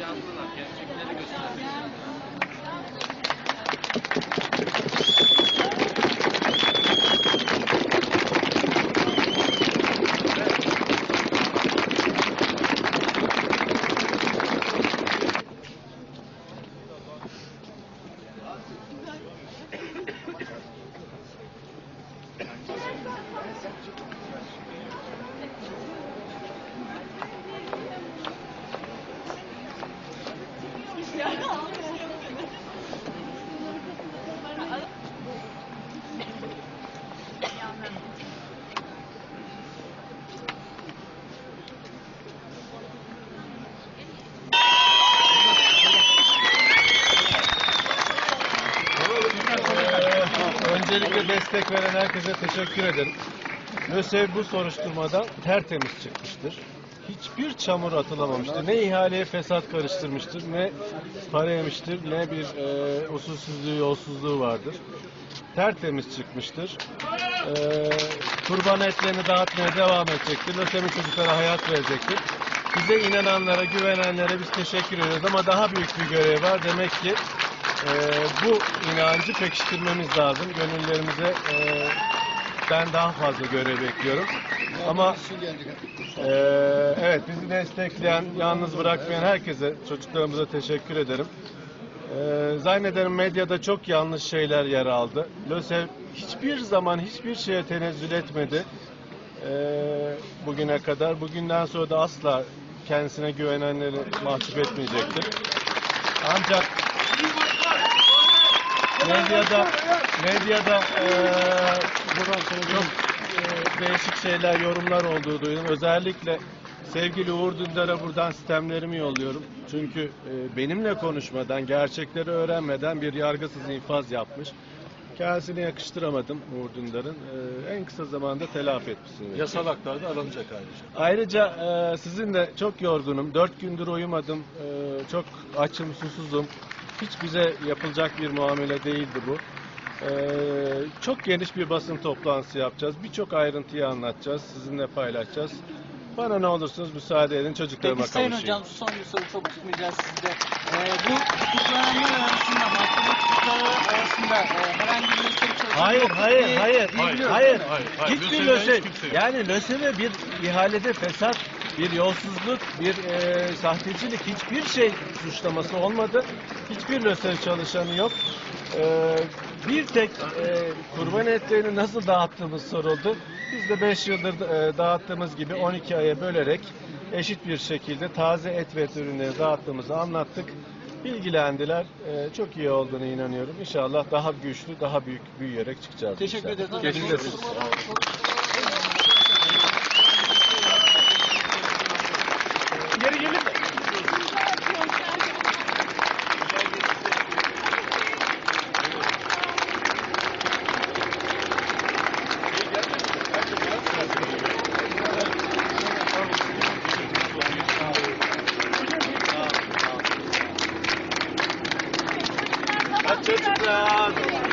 yazdılar. Gerçekleri göstermek. Ee, Öncelikle destek veren herkese teşekkür ederim. LÖSEV bu soruşturmada tertemiz çıkmıştır. Hiçbir çamur atılamamıştır. Ne ihaleye fesat karıştırmıştır, ne para yemiştir, ne bir e, usulsüzlüğü, yolsuzluğu vardır. Tertemiz çıkmıştır. Ee, kurban etlerini dağıtmaya devam edecektir. LÖSEV'in çocuklara hayat verecektir. Bize inananlara, güvenenlere biz teşekkür ediyoruz ama daha büyük bir görev var. Demek ki e, bu inancı pekiştirmemiz lazım. Gönüllerimize e, ben daha fazla görev bekliyorum. Ama e, evet bizi destekleyen, yalnız bırakmayan herkese, çocuklarımıza teşekkür ederim. E, zannederim medyada çok yanlış şeyler yer aldı. LÖSEV hiçbir zaman hiçbir şeye tenezzül etmedi. E, bugüne kadar. Bugünden sonra da asla kendisine güvenenleri mahcup etmeyecektir. Ancak medyada medyada eee çok eee, değişik şeyler, yorumlar olduğu duydum. Özellikle sevgili Uğur Dündar'a buradan sistemlerimi yolluyorum. Çünkü eee, benimle konuşmadan, gerçekleri öğrenmeden bir yargısız infaz yapmış. Kendisine yakıştıramadım Uğur Dündar'ın. Eee, en kısa zamanda telafi etmişsiniz. Yasal haklar da alınacak ayrıca. Ayrıca e, sizin de çok yorgunum. Dört gündür uyumadım. E, çok açım, susuzum. Hiç bize yapılacak bir muamele değildi bu. E, çok geniş bir basın toplantısı yapacağız. Birçok ayrıntıyı anlatacağız. Sizinle paylaşacağız. Bana ne olursunuz müsaade edin çocuklarıma Peki Sayın kavuşayım. Hocam son bir soru çok tutmayacağız sizde. Ee, bu tutuklananlar arasında, mahkeme tutukları arasında e, herhangi bir meslek çalışması Hayır, yok hayır, hayır, biliyorum. hayır, hayır, hayır. Hiçbir LÖSEV'den LÖSEV, hiç kimse yok. yani LÖSEV'e bir ihalede fesat, bir yolsuzluk, bir e, sahtecilik, hiçbir şey suçlaması olmadı. Hiçbir LÖSEV çalışanı yok. E, bir tek e, kurban etlerini nasıl dağıttığımız soruldu. Biz de 5 yıldır e, dağıttığımız gibi 12 aya bölerek eşit bir şekilde taze et ve et ürünleri dağıttığımızı anlattık. Bilgilendiler. E, çok iyi olduğunu inanıyorum. İnşallah daha güçlü, daha büyük büyüyerek çıkacağız. Teşekkür olsun. Awesome.